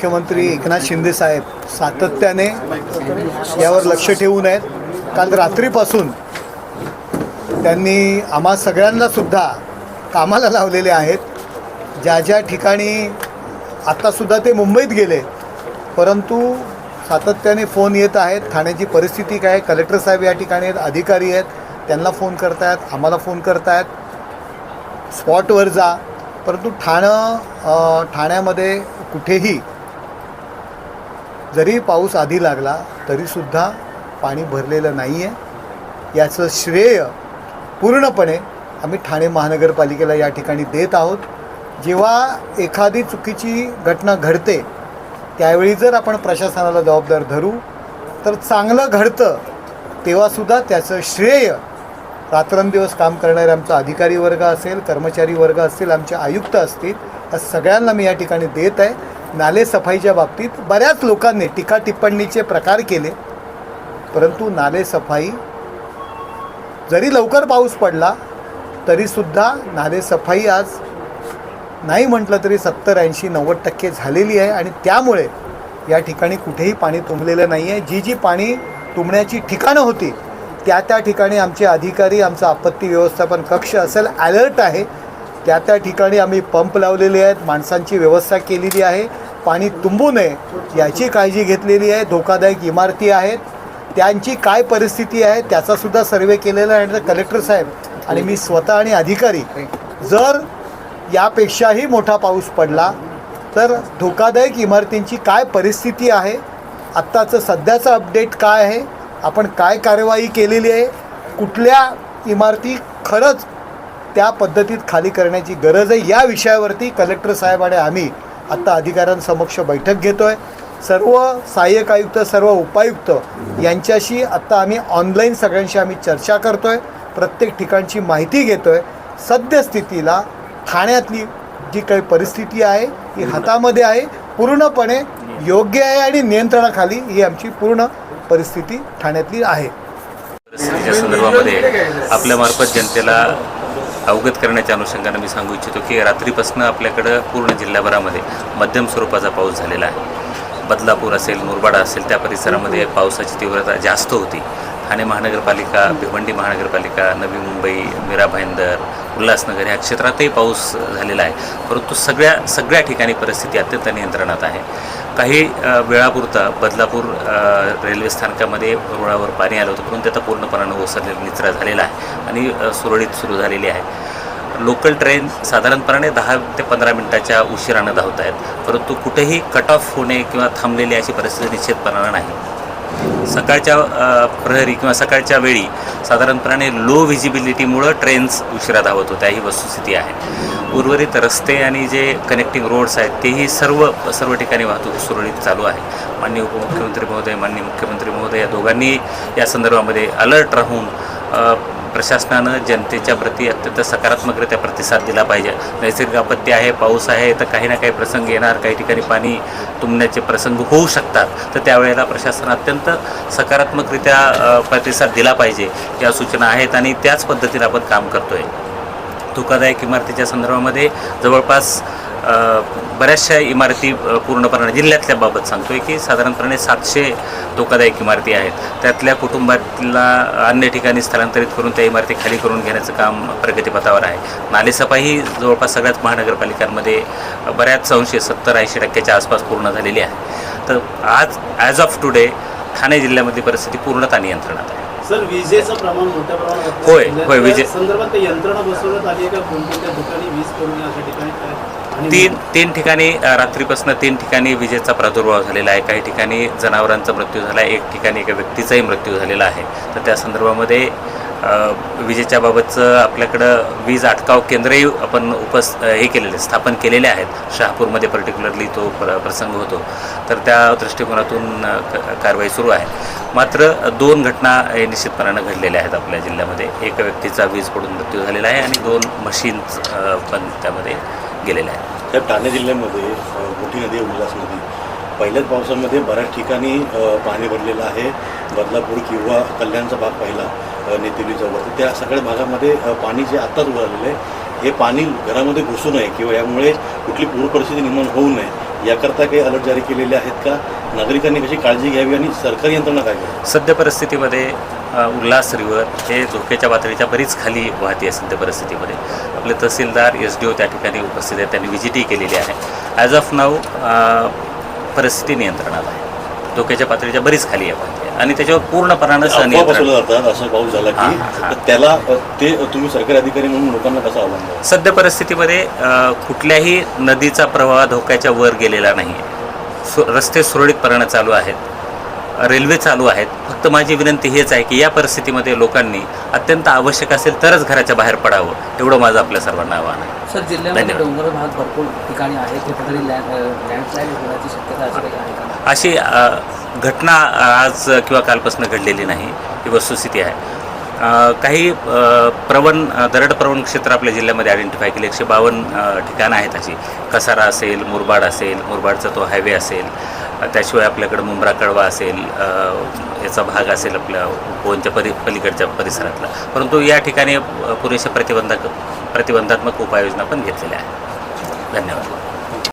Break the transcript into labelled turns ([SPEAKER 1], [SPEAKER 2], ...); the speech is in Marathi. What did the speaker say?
[SPEAKER 1] मुख्यमंत्री एकनाथ शिंदे साहेब सातत्याने यावर लक्ष ठेवून आहेत काल रात्रीपासून त्यांनी आम्हा सगळ्यांना सुद्धा कामाला लावलेले आहेत. ज्या ज्या ठिकाणी आत्तासुद्धा ते मुंबईत गेले परंतु सातत्याने फोन येत आहेत. ठाण्याची परिस्थिती काय आहे? कलेक्टर साहेब या ठिकाणी आहेत अधिकारी आहेत त्यांना फोन करतायत आम्हाला फोन करतायत. स्पॉटवर जा. परंतु ठाणं ठाण्यामध्ये कुठेही जरी पाऊस आधी लागला तरीसुद्धा पाणी भरलेलं नाही आहे याचं श्रेय पूर्णपणे आम्ही ठाणे महानगरपालिकेला या ठिकाणी देत आहोत. जेव्हा एखादी चुकीची घटना घडते त्यावेळी जर आपण प्रशासनाला जबाबदार धरू तर चांगलं घडतं तेव्हासुद्धा त्याचं श्रेय रात्रंदिवस काम करणारे आमचा अधिकारी वर्ग असेल कर्मचारी वर्ग असतील आमचे आयुक्त असतील या सगळ्यांना मी या ठिकाणी देत आहे. नालेसफाईच्या बाबतीत बऱ्याच लोकांनी टीका टिप्पणीचे प्रकार केले. परंतु नालेसफाई जरी लवकर पाऊस पडला तरीसुद्धा नालेसफाई आज नाही म्हटलं तरी सत्तर ऐंशी नव्वद टक्के झालेली आहे आणि त्यामुळे या ठिकाणी कुठेही पाणी तुंबलेलं नाही आहे जी जी पाणी तुंबण्याची ठिकाणं होती त्या त्या ठिकाणी आमचे अधिकारी आमचा आपत्ती व्यवस्थापन कक्ष असेल अलर्ट आहे. त्या त्या ठिकाणी आम्ही पंप लावलेले आहेत माणसांची व्यवस्था केलेली आहे. पाणी तुंबू नये याची काळजी घेतलेली आहे. धोकादायक इमारती आहेत. त्यांची काय परिस्थिती आहे त्याचासुद्धा सर्वे केलेला आहे. आणि कलेक्टर साहेब आणि मी स्वतः आणि अधिकारी जर यापेक्षाही मोठा पाऊस पडला तर धोकादायक इमारतींची काय परिस्थिती आहे? आत्ताचं सध्याचं अपडेट काय आहे? आपण काय कार्यवाही केलेली आहे? कुठल्या इमारती खरंच त्या पद्धतीत खाली करण्याची गरज आहे या विषयावरती कलेक्टर साहेब आणि आम्ही आत्ता अधिकाऱ्यांसमक्ष बैठक घेतो आहे सर्व सहाय्यक आयुक्त सर्व उपायुक्त यांच्याशी आत्ता आम्ही ऑनलाईन सगळ्यांशी आम्ही चर्चा करतो आहे प्रत्येक ठिकाणची माहिती घेतो आहे सद्यस्थितीला ठाण्यातली जी काही परिस्थिती आहे ती हातामध्ये आहे. पूर्णपणे योग्य आहे आणि नियंत्रणाखाली ही आमची पूर्ण परिस्थिती ठाण्यातली आहे.
[SPEAKER 2] परिस्थितीच्या संदर्भामध्ये आपल्यामार्फत जनतेला अवगत करण्याच्या अनुषंगानं मी सांगू इच्छितो की रात्रीपासून आपल्याकडं पूर्ण जिल्ह्याभरामध्ये मध्यम स्वरूपाचा पाऊस झालेला आहे. बदलापूर असेल मुरबाड असेल त्या परिसरामध्ये पावसाची तीव्रता जास्त होती. ठाणे महानगरपालिका भिवंडी महानगरपालिका नवी मुंबई मीरा भाईंदर उल्हासनगर ह्या क्षेत्रातही पाऊस झालेला आहे. परंतु सगळ्या सगळ्या ठिकाणी परिस्थिती अत्यंत नियंत्रणात आहे. काही वेळापुरता बदलापूर रेल्वे स्थानकामध्ये रुळावर पाणी आलं होतं परंतु आता पूर्णपणानं ओसरलेला निचरा झालेला आहे आणि सुरळीत सुरू झालेली आहे. लोकल ट्रेन साधारणपणे दहा ते पंधरा मिनिटाच्या उशिरानं धावत आहेत. परंतु कुठेही कट ऑफ होणे किंवा थांबलेली अशी परिस्थिती निश्चितपणानं नाही. सकाळच्या प्रहरी किंवा सकाळच्या वेळी साधारणपणे लो व्हिजिबिलिटीमुळं ट्रेन्स उशिरा धावत होत्या ही वस्तुस्थिती आहे. उर्वरित रस्ते आणि जे कनेक्टिंग रोड्स आहेत तेही सर्व सर्व ठिकाणी वाहतूक सुरळीत चालू आहे. माननीय उपमुख्यमंत्री महोदय माननीय मुख्यमंत्री महोदय या दोघांनी या संदर्भामध्ये अलर्ट राहून प्रशासनानं जनतेच्या प्रती अत्यंत सकारात्मकरित्या प्रतिसाद दिला पाहिजे. नैसर्गिक आपत्ती आहे पाऊस आहे तर काही ना काही प्रसंग येणार काही ठिकाणी पाणी तुंबण्याचे प्रसंग होऊ शकतात. तर त्यावेळेला प्रशासन अत्यंत सकारात्मकरित्या प्रतिसाद दिला पाहिजे. या सूचना आहेत आणि त्याच पद्धतीने आपण काम करतो आहे धोकादायक इमारतीच्या संदर्भामध्ये जवळपास बऱ्याचशा इमारती पूर्णपणे जिल्ह्यातल्या बाबत सांगतोय की साधारणपणे सातशे धोकादायक इमारती आहेत. त्यातल्या कुटुंबातला अन्य ठिकाणी स्थलांतरित करून त्या इमारती खाली करून घेण्याचं काम प्रगतीपथावर आहे. नालेसफाई ही जवळपास सगळ्याच महानगरपालिकांमध्ये बऱ्याच अंशी सत्तर ऐंशी टक्क्याच्या आसपास पूर्ण झालेली आहे. तर आज ॲज ऑफ टुडे ठाणे जिल्ह्यामधली परिस्थिती पूर्णतः नियंत्रणात आहे.
[SPEAKER 3] सर विजेचं प्रमाण मोठ्या प्रमाणात
[SPEAKER 2] होय,
[SPEAKER 3] आहे.
[SPEAKER 2] होय, विजे-
[SPEAKER 3] संदर्भात यंत्रणा बसवण्यात आली आहे का? कोणकोणत्या ठिकाणी वीज अशा ठिकाणी
[SPEAKER 2] तीन तीन ठिकाणी रात्रीपासून तीन ठिकाणी विजेचा प्रादुर्भाव झालेला आहे. काही ठिकाणी जनावरांचा मृत्यू झाला आहे एक ठिकाणी एका व्यक्तीचाही मृत्यू झालेला आहे. तर त्या संदर्भामध्ये विजेच्या बाबतचं आपल्याकडं वीज अटकाव केंद्रही आपण उपस हे केलेले स्थापन केलेले आहेत. शहापूरमध्ये पर्टिक्युलरली तो प्र प्रसंग होतो. तर त्या दृष्टिकोनातून क- कारवाई सुरू आहे. मात्र दोन घटना निश्चितपणानं घडलेल्या आहेत आपल्या जिल्ह्यामध्ये. एका व्यक्तीचा वीज पडून मृत्यू झालेला आहे आणि दोन मशीन्स पण त्यामध्ये गेलेल्या आहेत.
[SPEAKER 4] त्या ठाणे जिल्ह्यामध्ये मोठी नदी उल्हास नदी. पहिल्याच पावसामध्ये बऱ्याच ठिकाणी पाणी भरलेलं आहे. बदलापूर किंवा कल्याणचा भाग पहिला अ, त्या सगळ्या भागामध्ये पाणी जे आत्ताच उभारलेलं आहे हे पाणी घरामध्ये घुसू नये किंवा यामुळे कुठली पूर परिस्थिती निर्माण होऊ नये याकरता काही अलर्ट जारी केलेले आहेत का? नागरिकांनी कशी काळजी घ्यावी आणि सरकारी यंत्रणा काय करावी
[SPEAKER 2] सद्य परिस्थितीमध्ये उल्हास रिव्हर हे धोक्याच्या पातळीच्या बरीच खाली वाहते आहे सद्य परिस्थितीमध्ये. आपले तहसीलदार एस डी ओ त्या ठिकाणी उपस्थित आहेत. त्यांनी व्हिजिटही केलेली आहे. ॲज ऑफ नाऊ परिस्थिती नियंत्रणात आहे. धोक्याच्या पातळीच्या बरीच खाली आहे वाहते आणि त्याच्यावर पूर्णपणानं
[SPEAKER 4] जातात असं पाऊस झाला की त्याला ते तुम्ही सरकारी अधिकारी म्हणून लोकांना कसं आव्हान
[SPEAKER 2] सद्य परिस्थितीमध्ये कुठल्याही नदीचा प्रवाह धोक्याच्या वर गेलेला नाही आहे सु रस्ते सुरळीतपणे चालू आहेत. रेल्वे चालू आहेत. फक्त माझी विनंती हेच आहे की या परिस्थितीमध्ये लोकांनी अत्यंत आवश्यक असेल तरच घराच्या बाहेर पडावं. एवढं माझं आपल्या सर्वांना आव्हान आहे.
[SPEAKER 5] सर जिल्ह्यामध्ये. डोंगर भाग भरपूर ठिकाणी आहे कुठेतरी लँड लँडस्लाईड होण्याची शक्यता आहे
[SPEAKER 2] अशी घटना आज किंवा कालपासून घडलेली नाही. ही वस्तुस्थिती आहे. काही प्रवण दरड प्रवण क्षेत्र आपल्या जिल्ह्यामध्ये आयडेंटिफाय केले. एकशे बावन्न ठिकाणं आहेत अशी. कसारा असेल मुरबाड असेल मुरबाडचा तो हायवे असेल. त्याशिवाय आपल्याकडं मुंब्रा कळवा असेल याचा भाग असेल आपल्या उपवनच्या परि पलीकडच्या परिसरातला. परंतु या ठिकाणी पुरेशा प्रतिबंधक प्रतिबंधात्मक उपाययोजना पण घेतलेल्या आहेत. धन्यवाद.